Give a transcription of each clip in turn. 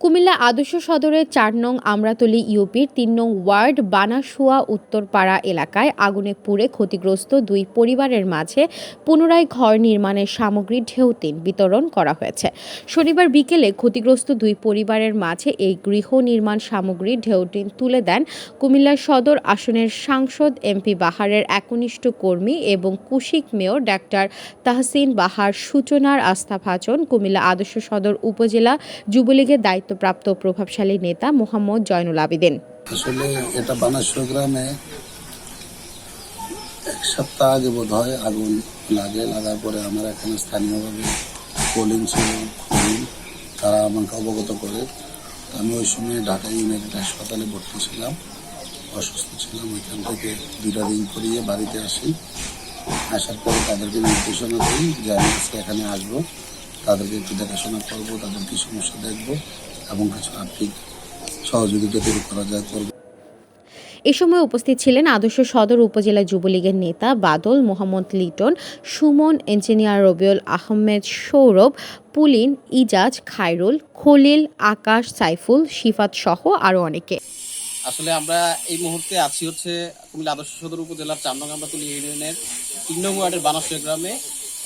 কুমিল্লা আদর্শ সদরের চার নং আমরাতলি ইউপির তিন নং ওয়ার্ড বানাসুয়া উত্তরপাড়া এলাকায় আগুনে পুড়ে ক্ষতিগ্রস্ত দুই পরিবারের মাঝে পুনরায় ঘর নির্মাণের সামগ্রী ঢেউতিন বিতরণ করা হয়েছে। শনিবার বিকেলে ক্ষতিগ্রস্ত দুই পরিবারের মাঝে এই গৃহ নির্মাণ সামগ্রী ঢেউটিন তুলে দেন কুমিল্লা সদর আসনের সাংসদ এমপি বাহারের একনিষ্ঠ কর্মী এবং কুশিক মেয়র ডাক্তার তাহসিন বাহার সূচনার আস্থাভাজন কুমিল্লা আদর্শ সদর উপজেলা যুবলীগের দায়িত্বপ্রাপ্ত প্রভাবশালী নেতা মোহাম্মদ জয়নুল আবেদিন। আসলে এটা বানাসুর গ্রামে এক সপ্তাহ আগে বোধ হয় আগুন লাগে, লাগার পরে আমার এখানে স্থানীয়ভাবে পোলিং ছিল তারা আমাকে অবগত করে। আমি ওই সময় ঢাকা ইউনাইটেড হাসপাতালে ভর্তি ছিলাম, অসুস্থ ছিলাম, ওইখান থেকে দুটা দিন করিয়ে বাড়িতে আসি। আসার পরে তাদেরকে নির্দেশনা দিই যে আমি আজকে এখানে আসব, তাদেরকে একটু দেখাশোনা করব, তাদের কি সমস্যা দেখব। এবং কিছু আর্থিক সহযোগিতা তৈরি করা যায় করব। এ সময় উপস্থিত ছিলেন আদর্শ সদর উপজেলা যুবলীগের নেতা বাদল মোহাম্মদ লিটন সুমন ইঞ্জিনিয়ার রবিউল আহমেদ সৌরভ পুলিন ইজাজ খায়রুল খলিল আকাশ সাইফুল শিফাত সহ আরও অনেকে। আসলে আমরা এই মুহূর্তে আছি হচ্ছে কুমিল্লা আদর্শ সদর উপজেলার চার নং আমরাতুলি ইউনিয়নের তিন নং ওয়ার্ডের বানাসিয়া গ্রামে।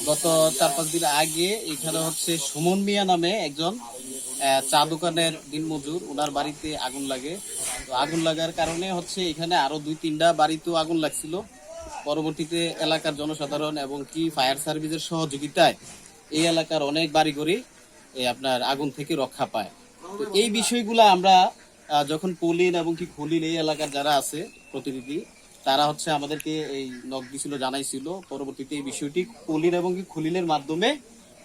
গত চার পাঁচ দিন আগে এখানে হচ্ছে সুমন মিয়া নামে একজন চা দোকানের দিনমজুর, ওনার বাড়িতে আগুন লাগে। তো আগুন লাগার কারণে হচ্ছে এখানে আরও দুই, তিনটা বাড়িতেও আগুন লাগছিল। পরবর্তীতে এলাকার জনসাধারণ এবং কি ফায়ার সার্ভিসের সহযোগিতায় এই এলাকার অনেক বাড়িঘরই এই আপনার আগুন থেকে রক্ষা পায়। তো এই বিষয়গুলো আমরা যখন পলিন এবং কি খলিল এই এলাকার যারা আছে প্রতিনিধি, তারা হচ্ছে আমাদেরকে এই নক দিছিল, জানাইছিল। পরবর্তীতে এই বিষয়টি পলিন এবং কি খলিলের মাধ্যমে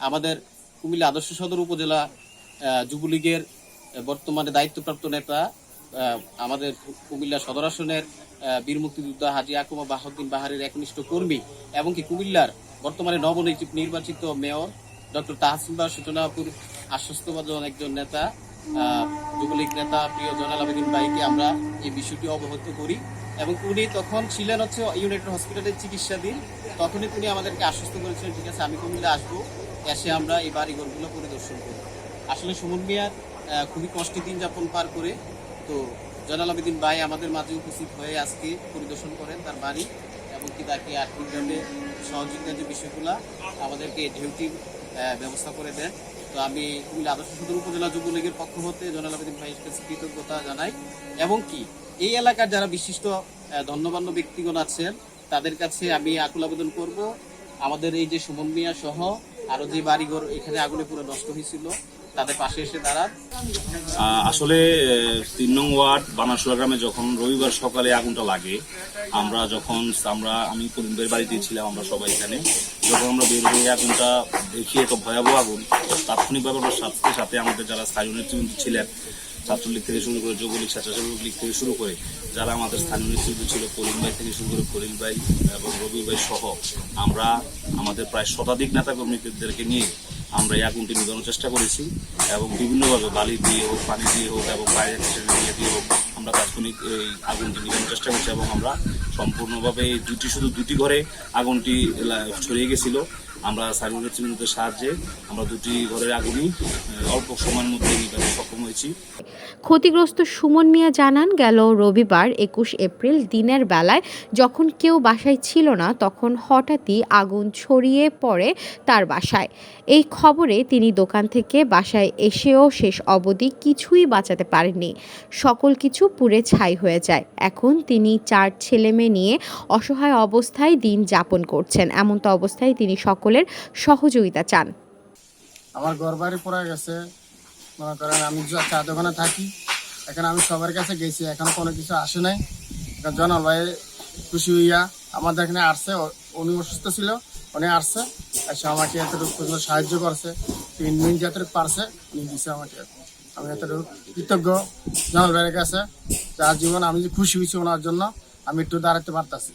আমাদের কুমিল্লা আদর্শ সদর উপজেলা যুবলীগের বর্তমানে দায়িত্বপ্রাপ্ত নেতা আমাদের কুমিল্লা সদর আসনের বীর মুক্তিযোদ্ধা হাজি আকুমা বাহদ্দিন বাহারের একনিষ্ঠ কর্মী এবং কি কুমিল্লার বর্তমানে নবনির্বাচিত নির্বাচিত মেয়র ডক্টর তাহসিন সূচনাপুর আশ্বস্তবাদন একজন নেতা যুবলীগ নেতা প্রিয় জনাল আবেদিন ভাইকে আমরা এই বিষয়টি অবগত করি এবং উনি তখন ছিলেন হচ্ছে ইউনাইটেড হসপিটালের চিকিৎসাধীন। তখনই তিনি আমাদেরকে আশ্বস্ত করেছিলেন, ঠিক আছে, আমি কুমিল্লা আসব, এসে আমরা এই বাড়িঘরগুলো পরিদর্শন করব। আসলে সুমন মিয়ার খুবই কষ্টে দিন যাপন পার করে তো জনাল আবেদিন ভাই আমাদের মাঝে উপস্থিত হয়ে আজকে পরিদর্শন করেন তার বাড়ি এবং কি তাকে আর্থিকভাবে সহযোগিতার যে বিষয়গুলো আমাদেরকে আহ, ব্যবস্থা করে দেন। তো আমি কুমিল্লা আদর্শ সদর উপজেলা যুবলীগের পক্ষ হতে জনাল আবেদিন ভাইয়ের কাছে কৃতজ্ঞতা জানাই এবং কি এই এলাকার যারা বিশিষ্ট ধন্যবান্য ব্যক্তিগণ আছেন তাদের কাছে আমি আকুল আবেদন করব। আমাদের এই যে সুমন মিয়া সহ আরও যে বাড়িঘর এখানে আগুনে পুরো নষ্ট হয়েছিল তাদের পাশে এসে দাঁড়ান। আসলে তিন নং ওয়ার্ড বানাসুরা গ্রামে যখন রবিবার সকালে আগুনটা লাগে, আমরা যখন, আমরা, আমি করিমদের বাড়িতে ছিলাম, আমরা সবাই এখানে, যখন আমরা বের হয়ে আগুনটা দেখি, এত ভয়াবহ আগুন, তাৎক্ষণিকভাবে আমরা সাথে সাথে আমাদের যারা স্থানীয় নেতৃবৃন্দ ছিলেন, ছাত্রলীগ থেকে শুরু করে যুবলীগ, স্বেচ্ছাসেবক লীগ থেকে শুরু করে, যারা আমাদের স্থানীয় নেতৃত্ব ছিল, করিম ভাই থেকে শুরু করে করিম ভাই এবং রবি ভাই সহ, আমরা আমাদের প্রায় শতাধিক নেতা কর্মীদেরকে নিয়ে আমরা এই আগুনটি নিবানোর চেষ্টা করেছি এবং বিভিন্নভাবে বালি দিয়ে হোক, পানি দিয়ে হোক এবং বাইরে দিয়ে দিয়ে হোক আমরা তাৎক্ষণিক এই আগুনটি নিবানোর চেষ্টা করছি এবং আমরা সম্পূর্ণভাবে দুটি শুধু দুটি ঘরে আগুনটি ছড়িয়ে গেছিল। আমরা সার্ভিস সাহায্যে আমরা দুটি ঘরের আগুনই অল্প সময়ের মধ্যে সক্ষম হয়েছি। ক্ষতিগ্রস্ত সুমন মিয়া জানান, গেল রবিবার একুশ এপ্রিল দিনের বেলায় যখন কেউ বাসায় ছিল না, তখন হঠাৎই আগুন ছড়িয়ে পড়ে তার বাসায়। এই খবরে তিনি দোকান থেকে বাসায় এসেও শেষ অবধি কিছুই বাঁচাতে পারেননি। সকল কিছু পুড়ে ছাই হয়ে যায়। এখন তিনি চার ছেলেমেয়ে নিয়ে অসহায় অবস্থায় দিন যাপন করছেন। এমনতো অবস্থায় তিনি সকলের সহযোগিতা চান। আমার ঘর বাড়ি পড়ে গেছে। মনে করেন আমি চা দোকানে থাকি, এখানে আমি সবার কাছে গেছি, এখন কোনো কিছু আসে নাই। এখন জনাল ভাই খুশি হইয়া আমাদের এখানে আসছে উনি অসুস্থ ছিল, উনি আসছে, এসে আমাকে এতটুকু পর্যন্ত সাহায্য করছে, তিন মিনিট যতটুকু পারছে, উনি দিছে আমাকে। আমি এতটুকু কৃতজ্ঞ জনাল ভাইয়ের কাছে, যার জীবন আমি যে খুশি হয়েছি ওনার জন্য, আমি একটু দাঁড়াতে পারতাছি।